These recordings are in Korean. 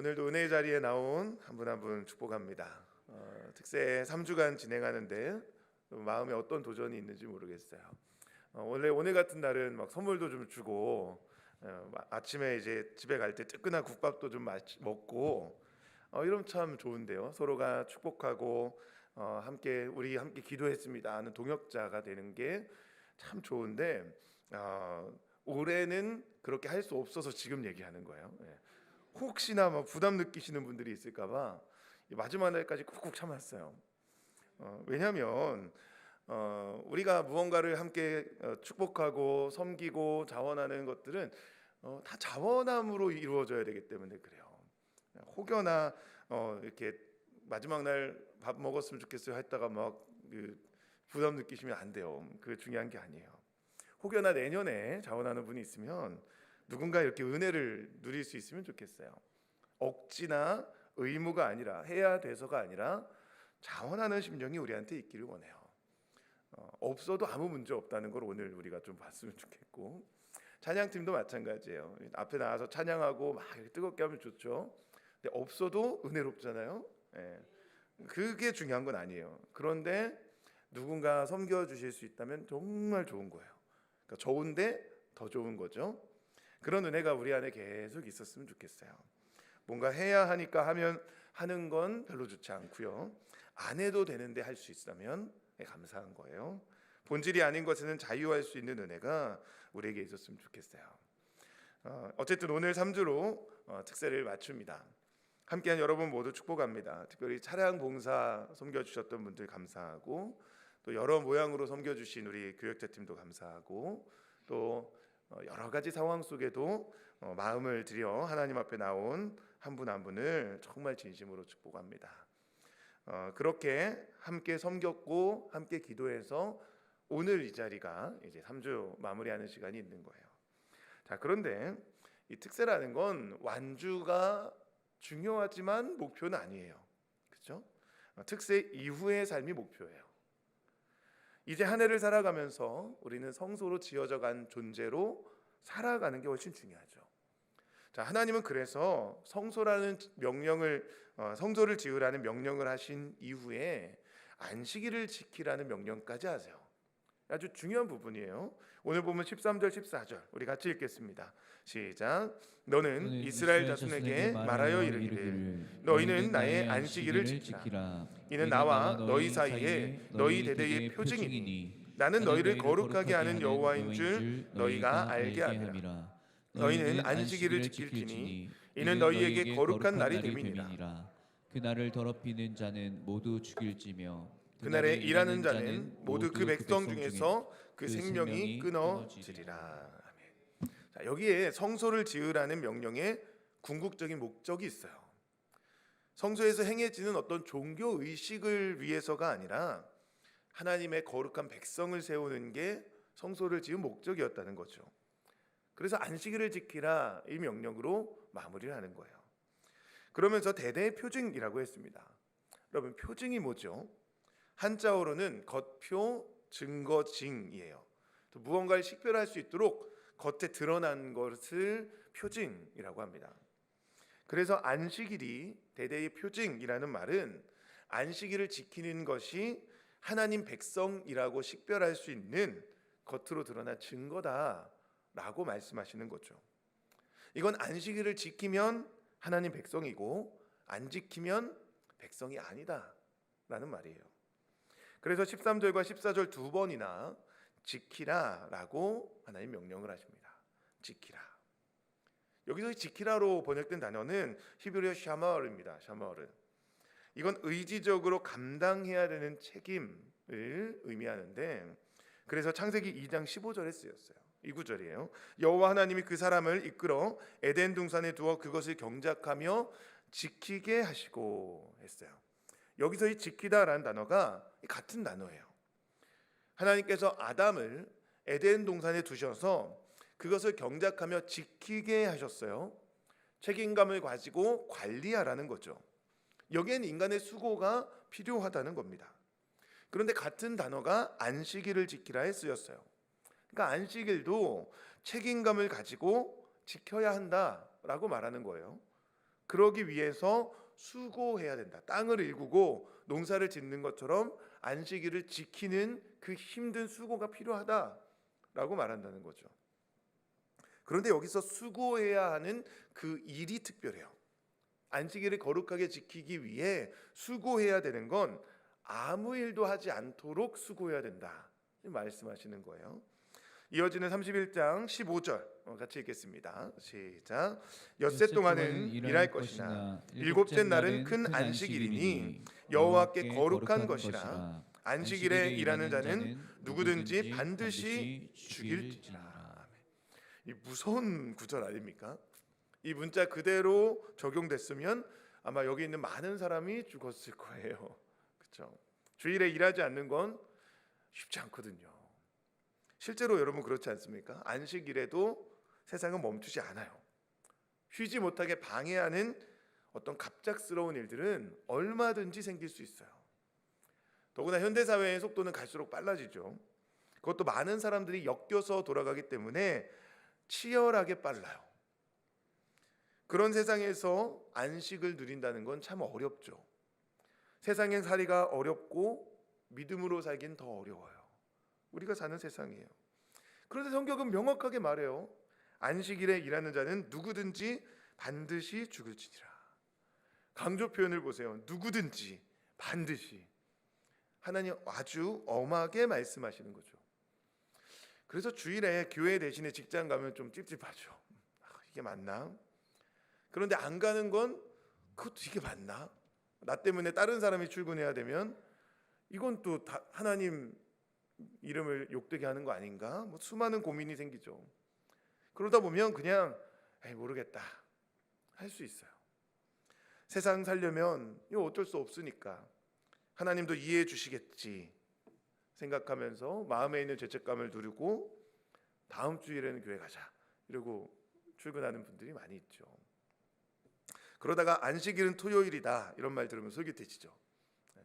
오늘도 은혜의 자리에 나온 한 분 한 분 축복합니다. 어, 특세 3주간 진행하는데 마음에 어떤 도전이 있는지 모르겠어요. 어, 원래 오늘 같은 날은 막 선물도 좀 주고 어, 마- 아침에 이제 집에 갈 때 뜨끈한 국밥도 좀 마시, 먹고 어, 이러면 참 좋은데요. 서로가 축복하고 어, 함께 우리 함께 기도했습니다 하는 동역자가 되는 게 참 좋은데 어, 올해는 그렇게 할 수 없어서 지금 얘기하는 거예요. 예. 혹시나 뭐 부담 느끼시는 분들이 있을까봐 마지막 날까지 꾹꾹 참았어요. 어, 왜냐하면 어, 우리가 무언가를 함께 어, 축복하고 섬기고 자원하는 것들은 어, 다 자원함으로 이루어져야 되기 때문에 그래요. 혹여나 어, 이렇게 마지막 날 밥 먹었으면 좋겠어요 했다가 막 그 부담 느끼시면 안 돼요. 그 중요한 게 아니에요. 혹여나 내년에 자원하는 분이 있으면 누군가 이렇게 은혜를 누릴 수 있으면 좋겠어요. 억지나 의무가 아니라 해야 돼서가 아니라 자원하는 심정이 우리한테 있기를 원해요. 어, 없어도 아무 문제 없다는 걸 오늘 우리가 좀 봤으면 좋겠고 찬양팀도 마찬가지예요. 앞에 나와서 찬양하고 막 뜨겁게 하면 좋죠. 근데 없어도 은혜롭잖아요. 예. 그게 중요한 건 아니에요. 그런데 누군가 섬겨 주실 수 있다면 정말 좋은 거예요. 그러니까 좋은데 더 좋은 거죠. 그런 은혜가 우리 안에 계속 있었으면 좋겠어요. 뭔가 해야 하니까 하면 하는 건 별로 좋지 않고요. 안 해도 되는데 할 수 있다면 감사한 거예요. 본질이 아닌 것에는 자유할 수 있는 은혜가 우리에게 있었으면 좋겠어요. 어, 어쨌든 오늘 3주로 어, 특세를 맞춥니다. 함께한 여러분 모두 축복합니다. 특별히 차량 봉사 섬겨주셨던 분들 감사하고 또 여러 모양으로 섬겨주신 우리 교역자 팀도 감사하고 또 어, 여러 가지 상황 속에도 어, 마음을 들여 하나님 앞에 나온 한 분한 분을 정말 진심으로 축복합니다. 어, 그렇게 함께 섬겼고 함께 기도해서 오늘 이 자리가 이제 3주 마무리하는 시간이 있는 거예요. 자 그런데 이 특세라는 건 완주가 중요하지만 목표는 아니에요. 그렇죠? 특세 이후의 삶이 목표예요. 이제 한 해를 살아가면서 우리는 성소로 지어져 간 존재로 살아가는 게 훨씬 중요하죠. 자, 하나님은 그래서 성소라는 명령을 어, 성소를 지으라는 명령을 하신 이후에 안식일을 지키라는 명령까지 하세요. 아주 중요한 부분이에요. 오늘 보면 13절 14절 우리 같이 읽겠습니다. 시작. 너는 이스라엘 자손에게 말하여 이르기를 너희는 나의 안식일을 지키라. 이는 나와 너희 사이에 너희 대대의 표징이니 나는 너희를 거룩하게 하는 여호와인 줄 너희가 알게 함이라. 너희는 안식일을 지킬지니 이는 너희에게 거룩한 날이 됨이니라. 그 날을 더럽히는 자는 모두 죽일지며 그날에 일하는 자는 모두 그 백성 중에서 그 생명이 끊어지리라. 아멘. 자, 여기에 성소를 지으라는 명령에 궁극적인 목적이 있어요. 성소에서 행해지는 어떤 종교 의식을 위해서가 아니라 하나님의 거룩한 백성을 세우는 게 성소를 지은 목적이었다는 거죠. 그래서 안식일을 지키라 이 명령으로 마무리를 하는 거예요. 그러면서 대대의 표징이라고 했습니다. 여러분 표징이 뭐죠? 한자어로는 겉표, 증거, 징이에요. 또 무언가를 식별할 수 있도록 겉에 드러난 것을 표징이라고 합니다. 그래서 안식일이 대대의 표징이라는 말은 안식일을 지키는 것이 하나님 백성이라고 식별할 수 있는 겉으로 드러난 증거다라고 말씀하시는 거죠. 이건 안식일을 지키면 하나님 백성이고 안 지키면 백성이 아니다라는 말이에요. 그래서 13절과 14절 두 번이나 지키라라고 하나님 명령을 하십니다. 지키라. 여기서 지키라로 번역된 단어는 히브리어 샤마르입니다. 샤마르. 이건 의지적으로 감당해야 되는 책임을 의미하는데 그래서 창세기 2장 15절에 쓰였어요. 이 구절이에요. 여호와 하나님이 그 사람을 이끌어 에덴 동산에 두어 그것을 경작하며 지키게 하시고 했어요. 여기서 이 지키다라는 단어가 같은 단어예요. 하나님께서 아담을 에덴 동산에 두셔서 그것을 경작하며 지키게 하셨어요. 책임감을 가지고 관리하라는 거죠. 여기엔 인간의 수고가 필요하다는 겁니다. 그런데 같은 단어가 안식일을 지키라에 쓰였어요. 그러니까 안식일도 책임감을 가지고 지켜야 한다라고 말하는 거예요. 그러기 위해서 수고해야 된다. 땅을 일구고 농사를 짓는 것처럼 안식일을 지키는 그 힘든 수고가 필요하다라고 말한다는 거죠. 그런데 여기서 수고해야 하는 그 일이 특별해요. 안식일을 거룩하게 지키기 위해 수고해야 되는 건 아무 일도 하지 않도록 수고해야 된다. 말씀하시는 거예요. 이어지는 31장 15절 어, 같이 읽겠습니다. 시작. 엿새 동안은 일할 것이나 일곱째 날은 큰 안식일이니 여호와께 거룩한 것이라 안식일에 일하는 자는 누구든지 반드시 죽일지라. 이 무서운 구절 아닙니까? 이 문자 그대로 적용됐으면 아마 여기 있는 많은 사람이 죽었을 거예요. 그렇죠? 주일에 일하지 않는 건 쉽지 않거든요. 실제로 여러분 그렇지 않습니까? 안식일에도 세상은 멈추지 않아요. 쉬지 못하게 방해하는 어떤 갑작스러운 일들은 얼마든지 생길 수 있어요. 더구나 현대 사회의 속도는 갈수록 빨라지죠. 그것도 많은 사람들이 엮여서 돌아가기 때문에 치열하게 빨라요. 그런 세상에서 안식을 누린다는 건 참 어렵죠. 세상의 살이가 어렵고 믿음으로 살긴 더 어려워요. 우리가 사는 세상이에요. 그런데 성경은 명확하게 말해요. 안식일에 일하는 자는 누구든지 반드시 죽을지니라. 강조 표현을 보세요. 누구든지 반드시 하나님 아주 엄하게 말씀하시는 거죠. 그래서 주일에 교회 대신에 직장 가면 좀 찝찝하죠. 아, 이게 맞나? 그런데 안 가는 건 그것도 이게 맞나? 나 때문에 다른 사람이 출근해야 되면 이건 또다 하나님 이름을 욕되게 하는 거 아닌가? 뭐 수많은 고민이 생기죠. 그러다 보면 그냥 모르겠다 할 수 있어요. 세상 살려면 이거 어쩔 수 없으니까 하나님도 이해해 주시겠지 생각하면서 마음에 있는 죄책감을 누르고 다음 주일에는 교회 가자 이러고 출근하는 분들이 많이 있죠. 그러다가 안식일은 토요일이다 이런 말 들으면 솔깃해지죠.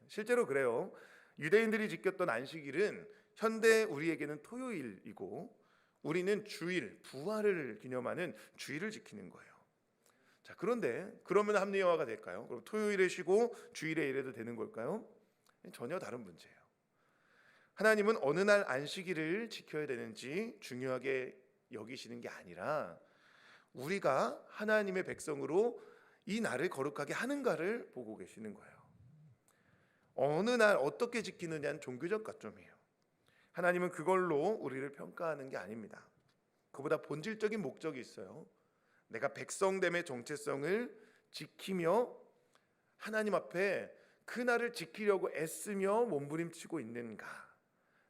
실제로 그래요. 유대인들이 지켰던 안식일은 현대 우리에게는 토요일이고 우리는 주일 부활을 기념하는 주일을 지키는 거예요. 자 그런데 그러면 합리화가 될까요? 그럼 토요일에 쉬고 주일에 일해도 되는 걸까요? 전혀 다른 문제예요. 하나님은 어느 날 안식일을 지켜야 되는지 중요하게 여기시는 게 아니라 우리가 하나님의 백성으로 이 날을 거룩하게 하는가를 보고 계시는 거예요. 어느 날 어떻게 지키느냐는 종교적 가점이에요. 하나님은 그걸로 우리를 평가하는 게 아닙니다. 그보다 본질적인 목적이 있어요. 내가 백성됨의 정체성을 지키며 하나님 앞에 그 날을 지키려고 애쓰며 몸부림치고 있는가?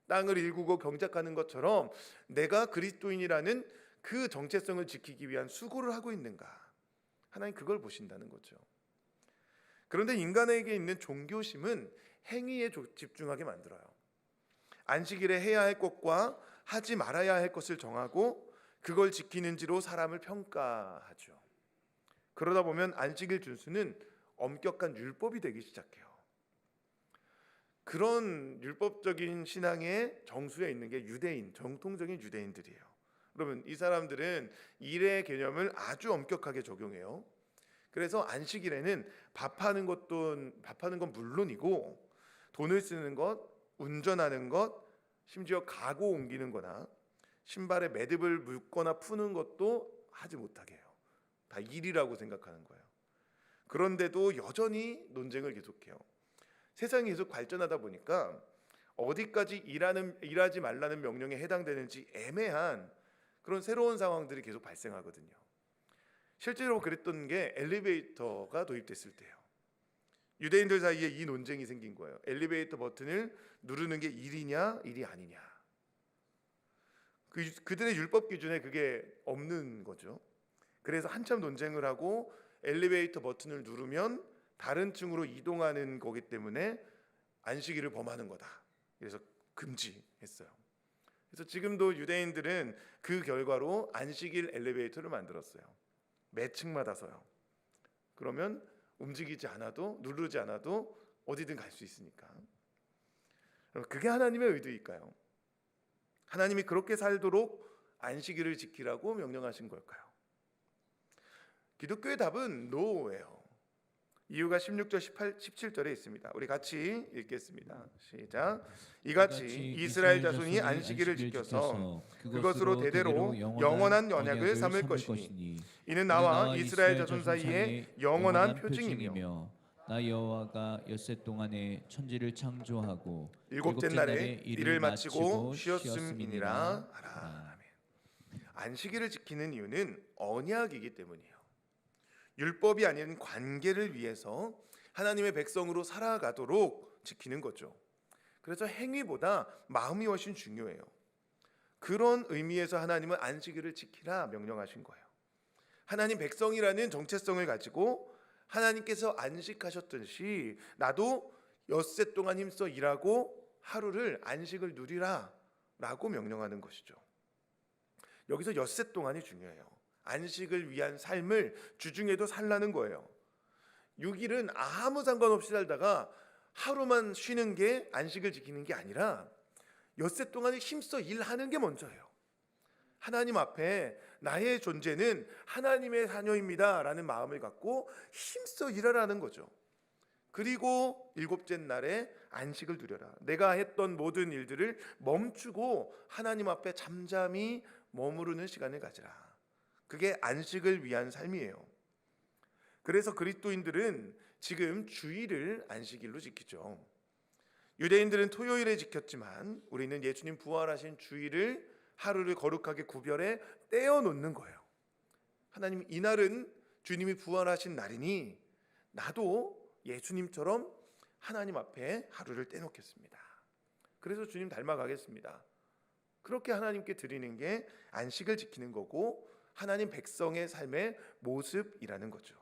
땅을 일구고 경작하는 것처럼 내가 그리스도인이라는 그 정체성을 지키기 위한 수고를 하고 있는가? 하나님 그걸 보신다는 거죠. 그런데 인간에게 있는 종교심은 행위에 집중하게 만들어요. 안식일에 해야 할 것과 하지 말아야 할 것을 정하고 그걸 지키는지로 사람을 평가하죠. 그러다 보면 안식일 준수는 엄격한 율법이 되기 시작해요. 그런 율법적인 신앙의 정수에 있는 게 유대인, 정통적인 유대인들이에요. 그러면 이 사람들은 일의 개념을 아주 엄격하게 적용해요. 그래서 안식일에는 밥하는 것도 밥하는 건 물론이고 돈을 쓰는 것, 운전하는 것, 심지어 가구 옮기는 거나 신발에 매듭을 묶거나 푸는 것도 하지 못하게 해요. 다 일이라고 생각하는 거예요. 그런데도 여전히 논쟁을 계속해요. 세상이 계속 발전하다 보니까 어디까지 일하는 일하지 말라는 명령에 해당되는지 애매한 그런 새로운 상황들이 계속 발생하거든요. 실제로 그랬던 게 엘리베이터가 도입됐을 때예요. 유대인들 사이에 이 논쟁이 생긴 거예요. 엘리베이터 버튼을 누르는 게 일이냐, 일이 아니냐. 그 그들의 율법 기준에 그게 없는 거죠. 그래서 한참 논쟁을 하고 엘리베이터 버튼을 누르면 다른 층으로 이동하는 거기 때문에 안식일을 범하는 거다. 그래서 금지했어요. 그래서 지금도 유대인들은 그 결과로 안식일 엘리베이터를 만들었어요. 매 층마다서요. 그러면 움직이지 않아도 누르지 않아도 어디든 갈 수 있으니까. 그게 하나님의 의도일까요? 하나님이 그렇게 살도록 안식일을 지키라고 명령하신 걸까요? 기독교의 답은 노예요. 이유가 16절 18 17절에 있습니다. 우리 같이 읽겠습니다. 시작. 이같이 이스라엘 자손이 안식일을 지켜서 그것으로 대대로 영원한 언약을 삼을 것이니 이는 나와 이스라엘 자손 사이에 영원한 표징이며 나 여호와가 엿새 동안에 천지를 창조하고 일곱째 날에 일을 마치고 쉬었음이니라 하라. 아멘. 안식일을 지키는 이유는 언약이기 때문이에요. 율법이 아닌 관계를 위해서 하나님의 백성으로 살아가도록 지키는 거죠. 그래서 행위보다 마음이 훨씬 중요해요. 그런 의미에서 하나님은 안식일을 지키라 명령하신 거예요. 하나님 백성이라는 정체성을 가지고 하나님께서 안식하셨듯이 나도 엿새 동안 힘써 일하고 하루를 안식을 누리라 라고 명령하는 것이죠. 여기서 엿새 동안이 중요해요. 안식을 위한 삶을 주중에도 살라는 거예요. 6일은 아무 상관없이 살다가 하루만 쉬는 게 안식을 지키는 게 아니라 엿새 동안에 힘써 일하는 게 먼저예요. 하나님 앞에 나의 존재는 하나님의 자녀입니다 라는 마음을 갖고 힘써 일하라는 거죠. 그리고 일곱째 날에 안식을 누려라. 내가 했던 모든 일들을 멈추고 하나님 앞에 잠잠히 머무르는 시간을 가지라. 그게 안식을 위한 삶이에요. 그래서 그리스도인들은 지금 주일을 안식일로 지키죠. 유대인들은 토요일에 지켰지만 우리는 예수님 부활하신 주일을 하루를 거룩하게 구별해 떼어 놓는 거예요. 하나님 이날은 주님이 부활하신 날이니 나도 예수님처럼 하나님 앞에 하루를 떼놓겠습니다. 그래서 주님 닮아가겠습니다. 그렇게 하나님께 드리는 게 안식을 지키는 거고 하나님 백성의 삶의 모습이라는 거죠.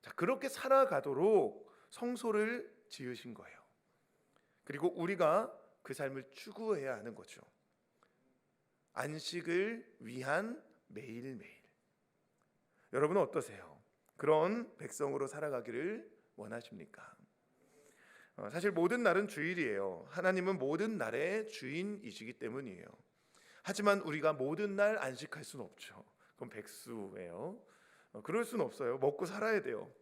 자, 그렇게 살아가도록 성소를 지으신 거예요. 그리고 우리가 그 삶을 추구해야 하는 거죠. 안식을 위한 매일매일. 여러분은 어떠세요? 그런 백성으로 살아가기를 원하십니까? 어, 사실 모든 날은 주일이에요. 하나님은 모든 날의 주인이시기 때문이에요. 하지만 우리가 모든 날 안식할 수는 없죠. 그건 백수예요. 어, 그럴 수는 없어요. 먹고 살아야 돼요.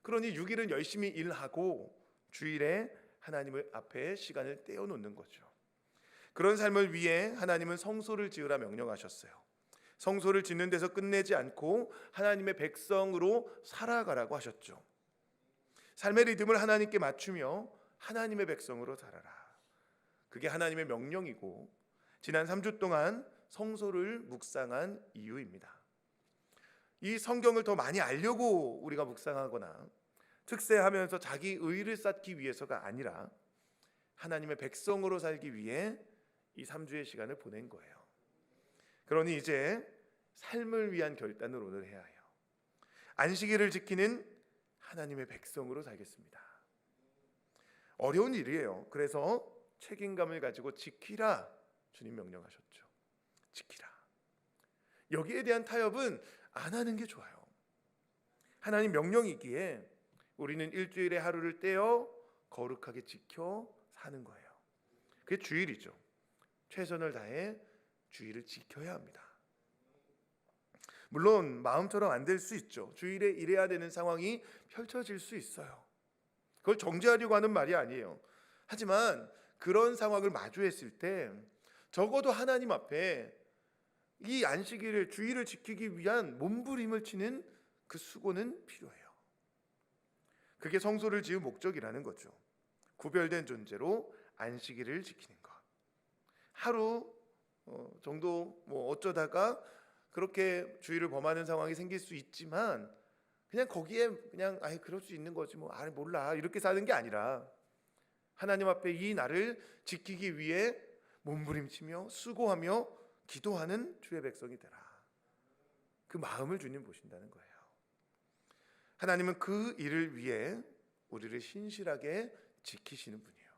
그러니 6일은 열심히 일하고 주일에 하나님을 앞에 시간을 떼어 놓는 거죠. 그런 삶을 위해 하나님은 성소를 지으라 명령하셨어요. 성소를 짓는 데서 끝내지 않고 하나님의 백성으로 살아가라고 하셨죠. 삶의 리듬을 하나님께 맞추며 하나님의 백성으로 살아라. 그게 하나님의 명령이고 지난 3주 동안 성소를 묵상한 이유입니다. 이 성경을 더 많이 알려고 우리가 묵상하거나 특세하면서 자기 의를 쌓기 위해서가 아니라 하나님의 백성으로 살기 위해 이 3주의 시간을 보낸 거예요. 그러니 이제 삶을 위한 결단을 오늘 해야 해요. 안식일을 지키는 하나님의 백성으로 살겠습니다. 어려운 일이에요. 그래서 책임감을 가지고 지키라 주님 명령하셨죠. 지키라. 여기에 대한 타협은 안 하는 게 좋아요. 하나님 명령이기에 우리는 일주일에 하루를 떼어 거룩하게 지켜 사는 거예요. 그게 주일이죠. 최선을 다해 주일을 지켜야 합니다. 물론 마음처럼 안 될 수 있죠. 주일에 일해야 되는 상황이 펼쳐질 수 있어요. 그걸 정죄하려고 하는 말이 아니에요. 하지만 그런 상황을 마주했을 때 적어도 하나님 앞에 이 안식일을 주일을 지키기 위한 몸부림을 치는 그 수고는 필요해요. 그게 성소를 지은 목적이라는 거죠. 구별된 존재로 안식일을 지키는 것. 하루 어, 정도 뭐 어쩌다가 그렇게 주의를 범하는 상황이 생길 수 있지만 그냥 거기에 그냥 아예 그럴 수 있는 거지 뭐아 몰라 이렇게 사는 게 아니라 하나님 앞에 이 날을 지키기 위해 몸부림치며 수고하며 기도하는 주의 백성이 되라. 그 마음을 주님 보신다는 거예요. 하나님은 그 일을 위해 우리를 신실하게 지키시는 분이에요.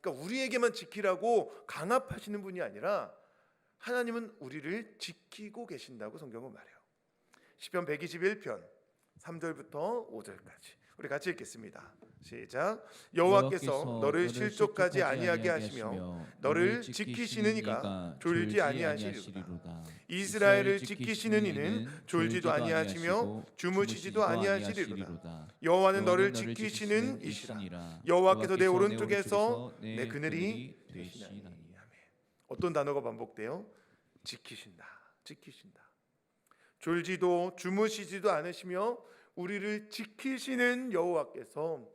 그러니까 우리에게만 지키라고 강압하시는 분이 아니라 하나님은 우리를 지키고 계신다고 성경은 말해요. 시편 121편 3절부터 5절까지 우리 같이 읽겠습니다. 시작. 여호와께서 너를 실족하지 아니하게 하시며 너를 지키시는 이가 졸지 아니하시리로다. 이스라엘을 지키시는 이는 졸지도 아니하시며 주무시지도 아니하시리로다. 여호와는 너를 지키시는 이시라. 여호와께서 내 오른쪽에서 내 그늘이 되시나니. 아멘. 어떤 단어가 반복돼요? 지키신다. 지키신다. 졸지도 주무시지도 않으시며 우리를 지키시는 여호와께서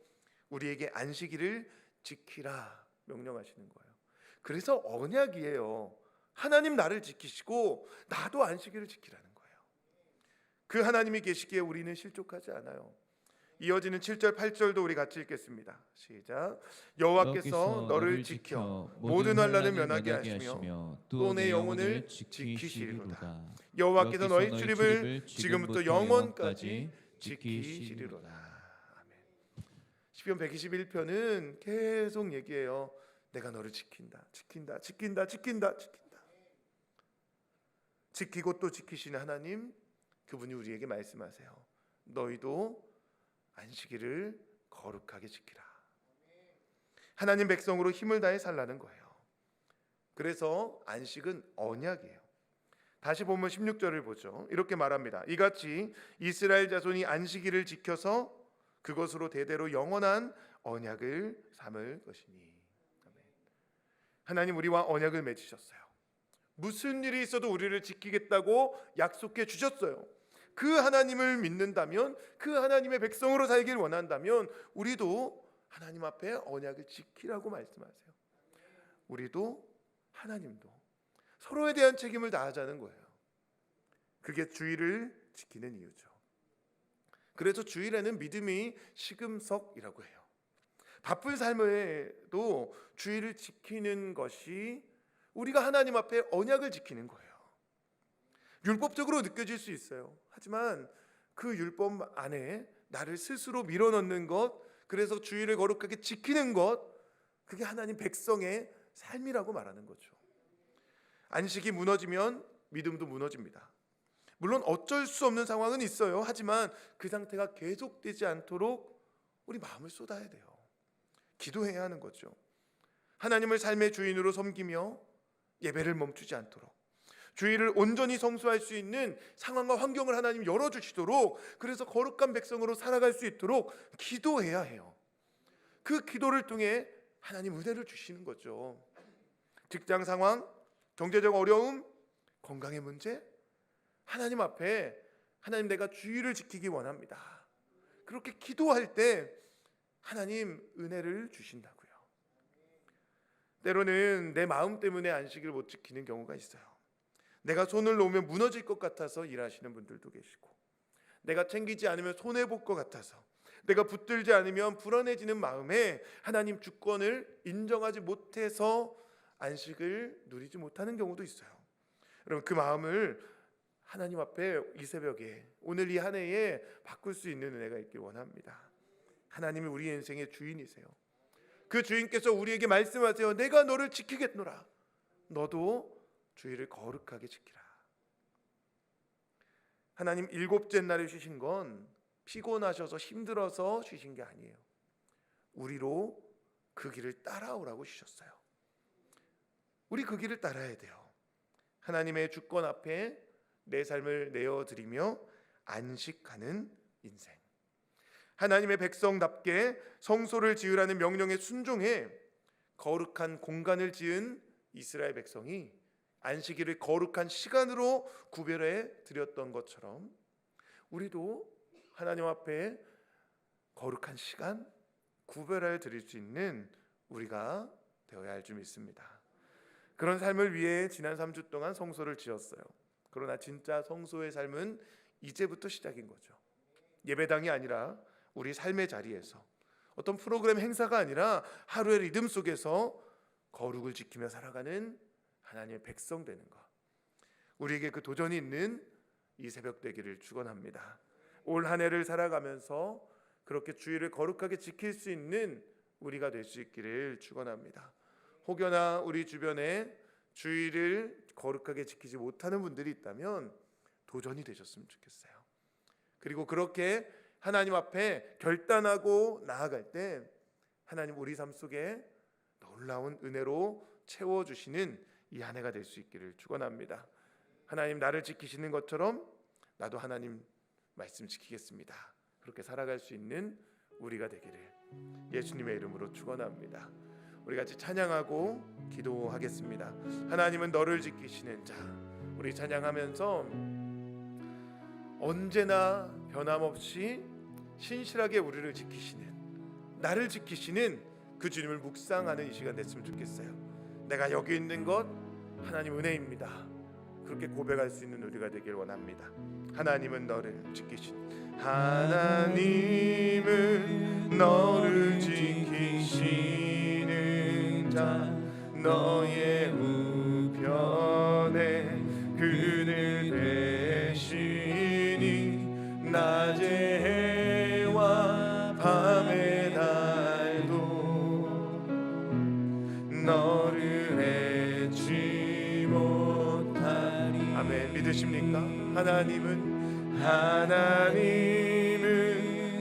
우리에게 안식일을 지키라 명령하시는 거예요. 그래서 언약이에요. 하나님 나를 지키시고 나도 안식일을 지키라는 거예요. 그 하나님이 계시기에 우리는 실족하지 않아요. 이어지는 7절 8절도 우리 같이 읽겠습니다. 시작. 여호와께서 너를 지켜 모든 환난을 면하게 하시며 또 내 영혼을 지키시리로다. 여호와께서 너희 출입을 지금부터 영원까지 지키시리로다. 아멘. 시편 121편은 계속 얘기해요. 내가 너를 지킨다. 지킨다. 지킨다. 지킨다. 지킨다. 지키고 또 지키시는 하나님 그분이 우리에게 말씀하세요. 너희도 안식일을 거룩하게 지키라. 하나님 백성으로 힘을 다해 살라는 거예요. 그래서 안식은 언약이에요. 다시 보면 16절을 보죠. 이렇게 말합니다. 이같이 이스라엘 자손이 안식일을 지켜서 그것으로 대대로 영원한 언약을 삼을 것이니. 하나님 우리와 언약을 맺으셨어요. 무슨 일이 있어도 우리를 지키겠다고 약속해 주셨어요. 그 하나님을 믿는다면 그 하나님의 백성으로 살길 원한다면 우리도 하나님 앞에 언약을 지키라고 말씀하세요. 우리도 하나님도 서로에 대한 책임을 다하자는 거예요. 그게 주의를 지키는 이유죠. 그래서 주일에는 믿음이 시금석이라고 해요. 바쁜 삶에도 주의를 지키는 것이 우리가 하나님 앞에 언약을 지키는 거예요. 율법적으로 느껴질 수 있어요. 하지만 그 율법 안에 나를 스스로 밀어넣는 것, 그래서 주의를 거룩하게 지키는 것, 그게 하나님 백성의 삶이라고 말하는 거죠. 안식이 무너지면 믿음도 무너집니다. 물론 어쩔 수 없는 상황은 있어요. 하지만 그 상태가 계속되지 않도록 우리 마음을 쏟아야 돼요. 기도해야 하는 거죠. 하나님을 삶의 주인으로 섬기며 예배를 멈추지 않도록 주의를 온전히 성수할 수 있는 상황과 환경을 하나님 열어 주시도록 그래서 거룩한 백성으로 살아갈 수 있도록 기도해야 해요. 그 기도를 통해 하나님 은혜를 주시는 거죠. 직장 상황, 경제적 어려움, 건강의 문제, 하나님 앞에 하나님 내가 주의를 지키기 원합니다. 그렇게 기도할 때 하나님 은혜를 주신다고요. 때로는 내 마음 때문에 안식을 못 지키는 경우가 있어요. 내가 손을 놓으면 무너질 것 같아서 일하시는 분들도 계시고, 내가 챙기지 않으면 손해 볼 것 같아서, 내가 붙들지 않으면 불안해지는 마음에 하나님 주권을 인정하지 못해서 안식을 누리지 못하는 경우도 있어요. 여러분 그 마음을 하나님 앞에 이 새벽에 오늘 이 한 해에 바꿀 수 있는 은혜가 있길 원합니다. 하나님이 우리 인생의 주인이세요. 그 주인께서 우리에게 말씀하세요. 내가 너를 지키겠노라. 너도 주의를 거룩하게 지키라. 하나님 일곱째 날에 쉬신 건 피곤하셔서 힘들어서 쉬신 게 아니에요. 우리로 그 길을 따라오라고 주셨어요. 우리 그 길을 따라야 돼요. 하나님의 주권 앞에 내 삶을 내어 드리며 안식하는 인생. 하나님의 백성답게 성소를 지으라는 명령에 순종해 거룩한 공간을 지은 이스라엘 백성이 안식일을 거룩한 시간으로 구별해 드렸던 것처럼 우리도 하나님 앞에 거룩한 시간 구별해 드릴 수 있는 우리가 되어야 할 줄 믿습니다. 그런 삶을 위해 지난 3주 동안 성소를 지었어요. 그러나 진짜 성소의 삶은 이제부터 시작인 거죠. 예배당이 아니라 우리 삶의 자리에서 어떤 프로그램 행사가 아니라 하루의 리듬 속에서 거룩을 지키며 살아가는 하나님의 백성 되는 것. 우리에게 그 도전이 있는 이 새벽 되기를 축원합니다. 올 한 해를 살아가면서 그렇게 주의를 거룩하게 지킬 수 있는 우리가 될 수 있기를 축원합니다. 혹여나 우리 주변에 주의를 거룩하게 지키지 못하는 분들이 있다면 도전이 되셨으면 좋겠어요. 그리고 그렇게 하나님 앞에 결단하고 나아갈 때 하나님 우리 삶 속에 놀라운 은혜로 채워 주시는 이 한 해가 될 수 있기를 축원합니다. 하나님 나를 지키시는 것처럼 나도 하나님 말씀 지키겠습니다. 그렇게 살아갈 수 있는 우리가 되기를 예수님의 이름으로 축원합니다. 우리 같이 찬양하고 기도하겠습니다. 하나님은 너를 지키시는 자. 우리 찬양하면서 언제나 변함없이 신실하게 우리를 지키시는 나를 지키시는 그 주님을 묵상하는 이 시간 됐으면 좋겠어요. 내가 여기 있는 것 하나님 은혜입니다. 그렇게 고백할 수 있는 우리가 되길 원합니다. 하나님은 너를 지키신 하나님은 너를 지키시는 자 너의 우편에 그늘 되시니 낮의 해와 밤의 달도 너를 해치 못하리. 아멘. 믿으십니까? 하나님은 하나님은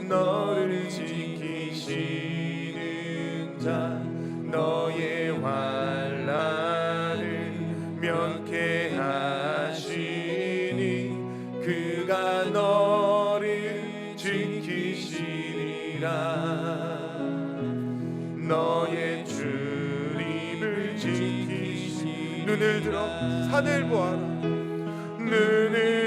너를 지키시는 자 너의 환란을 면케 하시니 그가 너를 지키시리라. 너의 주님을 지키시 눈을 들어. 산을 보아라. 눈을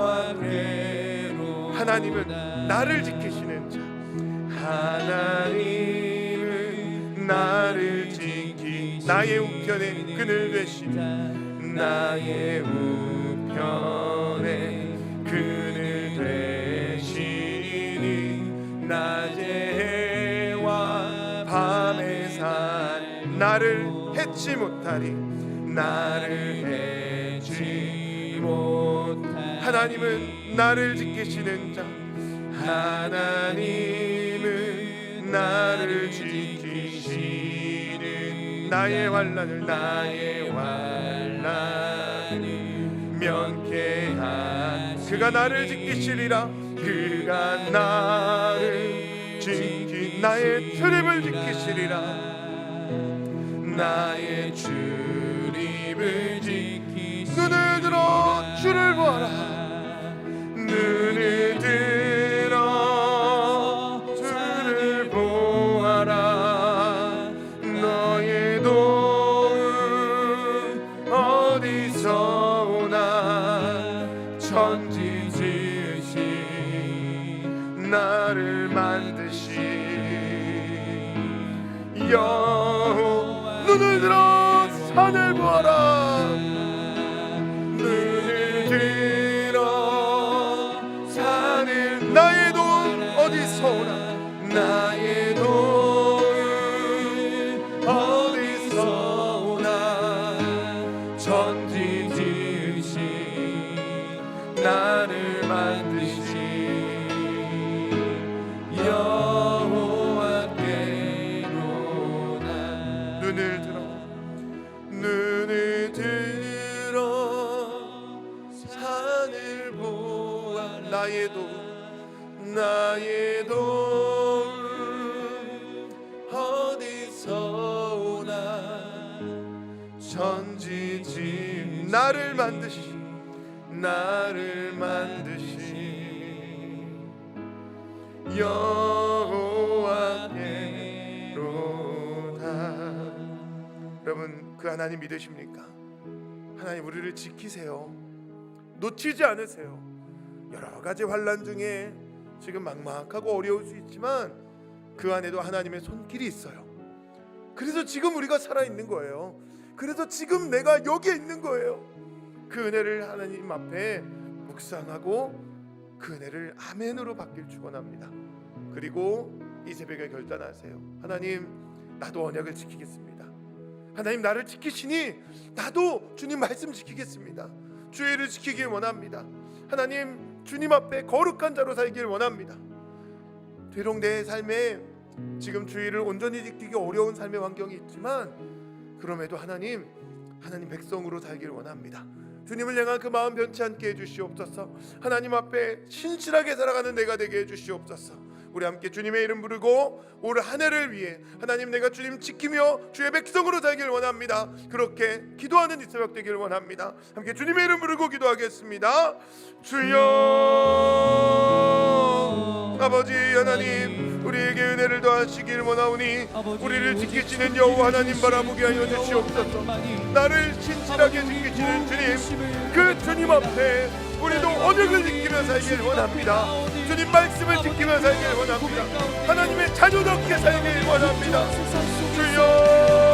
여호와께로 하나님은 나를 지키시는 자. 하나님은 나를 지키 나의 우편에 그늘 되시니 나의 우편에 그늘 되시니 낮의 해와 밤의 산 나를 해치 못하리 나를 해치 못하리. 하나님은 나를 지키시는 자. 하나님은 나를 지키시는 나의 환란을 나의 환란을 면케한 그가 나를 지키시리라. 그가 나를 지키 나의 출입을 지키시리라. 나의 출 입을 지키 눈을 들어 주를 보아라. 눈을 들어 나의 도움 어디서 오나 나의 그 하나님 믿으십니까? 하나님 우리를 지키세요. 놓치지 않으세요. 여러 가지 환란 중에 지금 막막하고 어려울 수 있지만 그 안에도 하나님의 손길이 있어요. 그래서 지금 우리가 살아 있는 거예요. 그래서 지금 내가 여기에 있는 거예요. 그 은혜를 하나님 앞에 묵상하고 그 은혜를 아멘으로 받길 축원합니다. 그리고 이 새벽에 결단하세요. 하나님 나도 언약을 지키겠습니다. 하나님 나를 지키시니 나도 주님 말씀 지키겠습니다. 주의를 지키길 원합니다. 하나님 주님 앞에 거룩한 자로 살길 원합니다. 비록 내 삶에 지금 주의를 온전히 지키기 어려운 삶의 환경이 있지만 그럼에도 하나님 하나님 백성으로 살길 원합니다. 주님을 향한 그 마음 변치 않게 해주시옵소서. 하나님 앞에 신실하게 살아가는 내가 되게 해주시옵소서. 우리 함께 주님의 이름 부르고 올 한 해를 위해 하나님 내가 주님 지키며 주의 백성으로 살길 원합니다. 그렇게 기도하는 이 새벽 되길 원합니다. 함께 주님의 이름 부르고 기도하겠습니다. 주여 아버지 하나님 우리에게 은혜를 더하시길 원하오니 우리를 지키시는 여호와 하나님 바라보게 하여 주시옵소서. 나를 신실하게 지키시는 주님 그 주님 앞에 우리도 언약을 지키며 살길 원합니다. 주님 말씀을 지키며 살길 원합니다. 하나님의 자녀답게 살길 원합니다. 주여